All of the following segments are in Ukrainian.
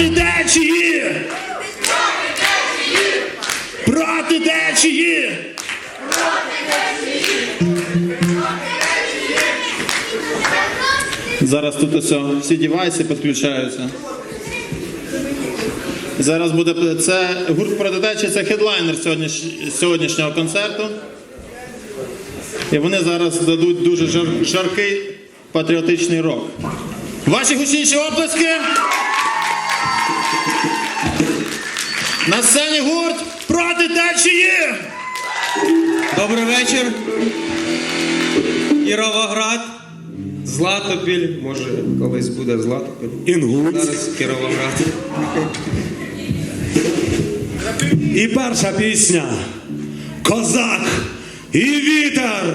Проти течії! Проти течії! Зараз тут усе, всі дівайси підключаються. Зараз буде це гурт протитечі, це хедлайнер сьогодніш... сьогоднішнього концерту. І вони зараз дадуть дуже жар... жаркий патріотичний рок. Ваші гучніші оплески! На сцені гурт проти течії. Добрий вечір. Кіровоград. Златопіль. Може, колись буде Златопіль. Інгульць. Зараз Кіровоград. І перша пісня. Козак і вітер.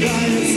dying.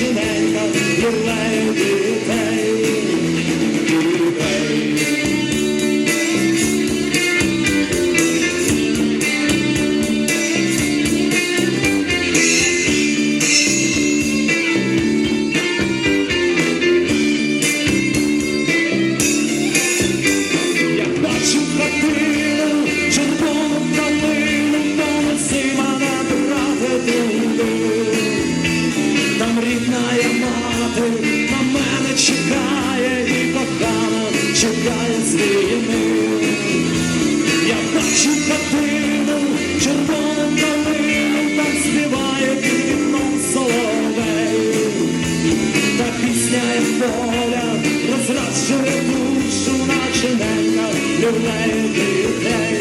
She might not look like you Нашу червону калину, там співає під вікном та пісня і поля розраджує душу, наче ненавлює дітей.